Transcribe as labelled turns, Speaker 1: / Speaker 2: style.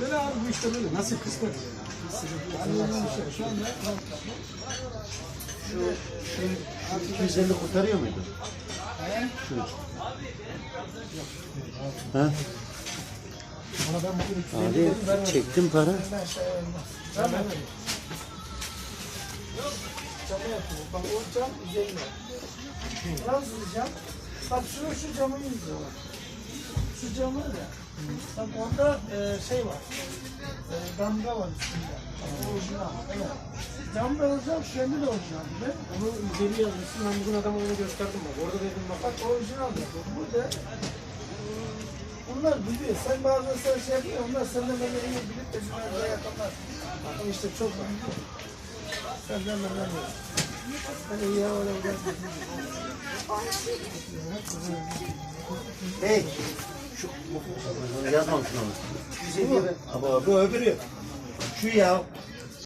Speaker 1: Böyle abi bu işte böyle. Nasıl kısmet? Şu anda
Speaker 2: Şu 250 kurtarıyor muydu? Şu. Ha?
Speaker 1: Ama ben bugün 350 dedim,
Speaker 2: Abi çektim para.
Speaker 1: Camı yapıyorum. Bak o cam üzerine. Fransız cam. Bak şu şu camı izliyorlar. Şu camı da. Bak onda e, şey var. E, damga var üstünde. Bak, orijinal. Evet. Cam da orijinal, kendi de orijinal. Değil mi?
Speaker 3: Onu üzeri yazmışsın. Ben bugün adama onu gösterdim bak. Orada dedim bak.
Speaker 1: Bak orijinal da bu. Burada Bunlar biliyor. Sen bazen sen şey yapıyorsun. Onlar senden benden iyi bilip de şunları yaparlar. Bakın işte çok var. Senden benden iyi. Hani iyi havalar
Speaker 2: Hey. Şu yazmamışsın onu. 150 Ama bu öbürü. Şu ya.